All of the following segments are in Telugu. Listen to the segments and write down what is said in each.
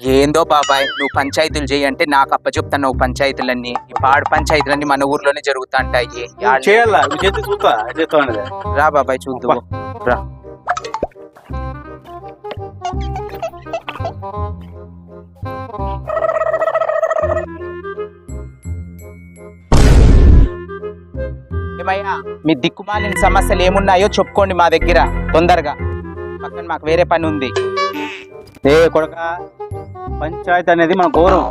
ఏందో బాబాయ్ నువ్వు పంచాయతీలు చేయి అంటే నాకు అప్పచెప్తాను నువ్వు పంచాయతీలన్నీ. ఈ పాడు పంచాయతీలన్నీ మన ఊర్లోనే జరుగుతుంటాయి రా బాబాయ్ చూద్దు రా. ఏమయ్యా మీ దిక్కుమాలిన సమస్యలు ఏమున్నాయో చెప్పుకోండి మా దగ్గర తొందరగా. పక్కన మాకు వేరే పని ఉంది. ఏ కొడక పంచాయతీ అనేది మన గౌరవం.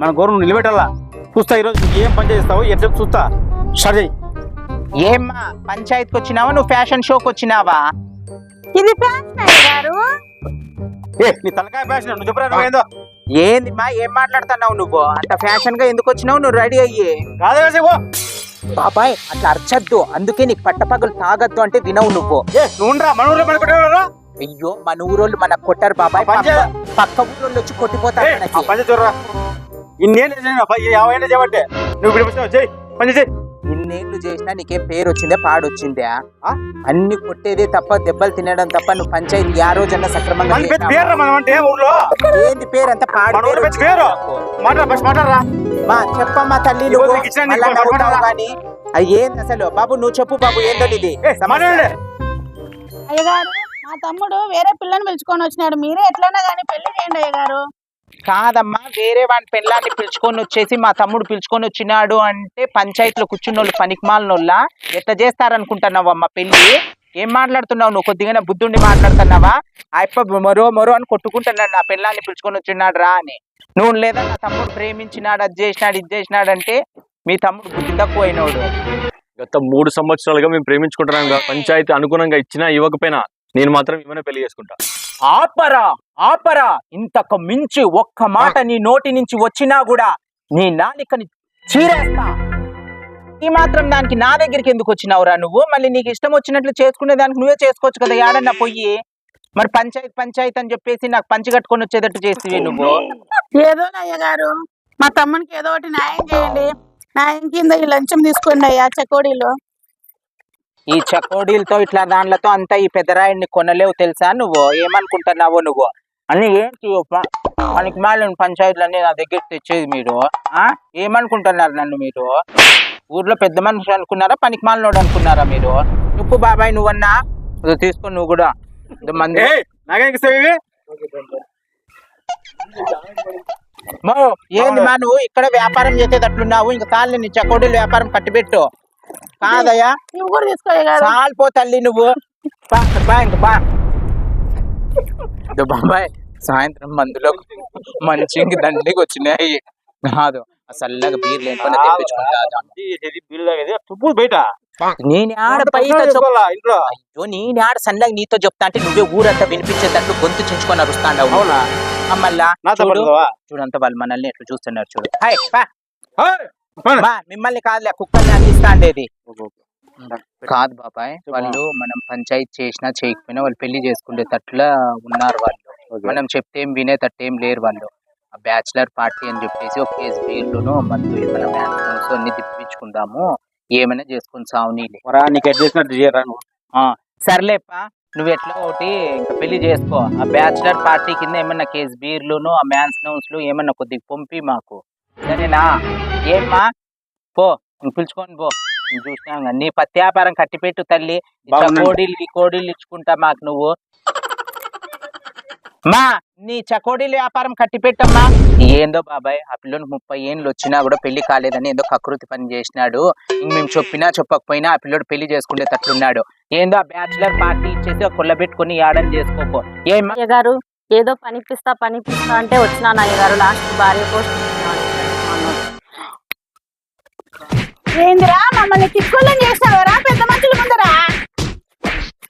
మన గౌరవం నిలబెట్టాలా? చూస్తా ఈరోజు ఏం పని చేస్తావు ఎట్లా చూస్తా. చేయి ఏమ్మా పంచాయతీకి వచ్చినావా? నువ్వు ఫ్యాషన్ షోకి వచ్చినావా? ఇది ఫ్యాషన్ గారు. ఏ నీ తలకాయ ఫ్యాషన్ నువ్వు చెప్పరా నువ్వేందో ఏంది? మా ఏం మాట్లాడుతున్నావు నువ్వు? అంత ఫ్యాషన్గా ఎందుకు వచ్చినావు? నువ్వు రెడీ అయ్యి. కాదు. బాబాయ్ అట్లా అరచద్దు. అందుకే నీకు పట్టపగలు తాగద్దు అంటే వినవు నువ్వు. ఏ నువ్వు ఉండరా మన ఊర్లో మన కొట్టేవారా? అయ్యో మన ఊరోళ్ళు మన కొట్టారు బాబాయ్. పక్క- పక్క ఊరోళ్ళు వచ్చి కొట్టిపోతారు మనకి. ఇన్నేళ్ళు చేసిన పని యాభై ఏళ్ళు చేయబట్టే నువ్వు ఇప్పుడు వచ్చావు చేయి పని చేయి. ఇన్నేళ్ళు చేసినా నీకేం పేరు వచ్చిందే పాడొచ్చిందా ఆ? అన్ని కొట్టేదే తప్ప దెబ్బలు తినడం తప్ప నువ్వు పంచాయతీ ఆ రోజన్నా సక్రమంగా మన పెద్ద చేసినావా? పేరు మనం అంటే ఊర్లో? ఏంది పేరు? అంత పాడు మన ఊరు పేరు పెద్ద పేరు. మాట్లాడ ఫస్ట్ మాట్లాడరా. మా చెప్పమ్మా తల్లి ఇదిగో నువ్వు నీకు ఇచ్చిన మళ్ళా నీకు నవ్వుతావు పట్టుకుంటావా? కానీ అది ఏంది అసలు? బాబు నువ్వు చెప్పు బాబు ఏందో ఇది ఏ, మాట్లాడండి అయ్యగారు మా తమ్ముడు వేరే పిల్లని పిలుచుకొని వచ్చినాడు. మీరే ఎట్లన్నా కానీ పెళ్ళి చేయండి అయ్యగారు కాదమ్మా వేరే వాడి పెళ్ళాన్ని పిలుచుకొని వచ్చేసి మా తమ్ముడు పిలుచుకొని వచ్చినాడు అంటే పంచాయతీలో కూర్చున్న వాళ్ళు పనికిమాలినోళ్ళ. ఎట్లా చేస్తారనుకుంటున్నావు అమ్మ పెళ్ళి ఏం మాట్లాడుతున్నావు నువ్వు? కొద్దిగా బుద్ధుండి మాట్లాడుతున్నావా? అప్ప మరో మరో అని కొట్టుకుంటున్నాడు నా పెళ్ళాన్ని పిలుచుకొని వచ్చినాడు రా అని. నువ్వు లేదా నా తమ్ముడు ప్రేమించినాడు అది చేసినాడు ఇది చేసినాడు అంటే మీ తమ్ముడు బుద్ధి తక్కువ అయినోడు గత మూడు సంవత్సరాలుగా మేము ప్రేమించుకుంటున్నాం పంచాయతీ అనుగుణంగా ఇచ్చినా ఇవ్వకపోయినా నేను మాత్రం ఇవన్నీ పెళ్ళి చేసుకుంటా. ఆపరా ఆపరా. ఇంతకు మించి ఒక్క మాట నీ నోటి నుంచి వచ్చినా కూడా నీ నాలికని చీరేస్తా. ఈ మాత్రం దానికి నా దగ్గరికి ఎందుకు వచ్చినావురా నువ్వు? మళ్ళీ నీకు ఇష్టం వచ్చినట్లు చేసుకునే దానికి నువ్వే చేసుకోవచ్చు కదా ఏడన్నా పోయి మరి పంచాయతీ పంచాయతీ అని చెప్పేసి నాకు పంచి కట్టుకొని వచ్చేటట్టు చేస్తే నువ్వు. ఏదో అయ్యగారు మా తమ్మునికి ఏదో ఒకటి న్యాయం చేయండి. న్యాయం కింద ఈ లంచం తీసుకోండి అయ్యా చకోడీలో. ఈ చకోడీలతో ఇట్లా దాంట్లతో అంతా ఈ పెద్దరాయుడిని కొనలేవు తెలుసా నువ్వు? ఏమనుకుంటున్నావో నువ్వు? అని ఏంటి పనికి మాలిన పంచాయతీలన్నీ నా దగ్గర తెచ్చేది మీరు. ఆ? ఏమనుకుంటున్నారు నన్ను మీరు? ఊర్లో పెద్ద మనిషి అనుకున్నారా? పనికి మాలినోడు అనుకున్నారా మీరు? నువ్వు బాబాయ్ నువ్వన్నా? తీసుకో నువ్వు కూడా. మంది. ఏంది మా నువ్వు? ఇక్కడ వ్యాపారం చేసేటట్లున్నావు. ఇంకా తాళ్ళు నీ చకోడీలు వ్యాపారం కట్టిపెట్టు. కాదయ్యా. ఇవి కూడా తీసుకో చాలిపో తల్లి నువ్వు. బా బా ఇంక బా ఇదో బాబాయ్ సాయంత్రం మందులో మంచి దండికి వచ్చినాయి. కాదు చల్లగా బీర్ లేకుండా తెప్పించుకుంటా బయట. నేను ఆడ బయట ఇంట్లో? అయ్యో నేను ఆడ సన్నగా నీతో చెప్తా అంటే నువ్వే ఊరంతా వినిపించేటట్టు గొంతు చించుకొని అరుస్తాండవు. అవునా? మళ్ళా చూడంతా వాళ్ళు మనల్ని ఎట్లా చూస్తున్నారు చూడు. హాయ్ మిమ్మల్ని కాదులే కుక్కల్ని అందిస్తా ఉండేది కాదు బాబాయ్ వాళ్ళు మనం పంచాయతీ చేసినా చేయకపోయినా వాళ్ళు పెళ్ళి చేసుకునేటట్లా ఉన్నారు వాళ్ళు. మనం చెప్తే ఏం వినేటట్టు ఏం లేరు వాళ్ళు. ఆ బ్యాచిలర్ పార్టీ అని చెప్పేసి ఒక కేసు బీర్లును మందు ఏమైనా మ్యాన్స్ అన్ని తిప్పించుకుందాము ఏమైనా చేసుకుని నువ్వు? సర్లేపా నువ్వు ఎట్లా ఒకటి ఇంకా పెళ్ళి చేసుకో. ఆ బ్యాచిలర్ పార్టీ కింద ఏమన్నా కేసు బీర్లును ఆ మ్యాన్స్ నౌన్స్లు ఏమన్నా కొద్దిగా పంపి మాకు. సరేనా? ఏమ్మా? పో పిలుచుకొని పో. చూసినా నీ పత్తి వ్యాపారం కట్టిపెట్టు తల్లి. కోడీలు ఈ కోడీలు ఇచ్చుకుంటా మాకు నువ్వు. మా నీ చకోడీల వ్యాపారం కట్టిపెట్టమ్మా. ఏందో బాబాయ్ ఆ పిల్లోనికి ముప్పై ఏళ్ళు వచ్చినా కూడా పెళ్ళి కాలేదని ఏదో కకృతి పని చేసినాడు. ఇంక మేము చెప్పినా చెప్పకపోయినా ఆ పిల్లోడు పెళ్ళి చేసుకునేటట్లున్నాడు. ఏందో ఆ బ్యాచిలర్ పార్టీ ఇచ్చేసి కొల్ల పెట్టుకుని యాడని చేసుకోపో. ఏమ్మా? అయ్యగారు ఏదో పనిపిస్తా పనిపిస్తా అంటే వచ్చినాను అయ్యగారు లాస్ట్ భార్య పోస్ట్ ఏందిరా? మమ్మల్ని తిక్కులం చేస్తావరా పెద్ద మనుషుల ముందరా?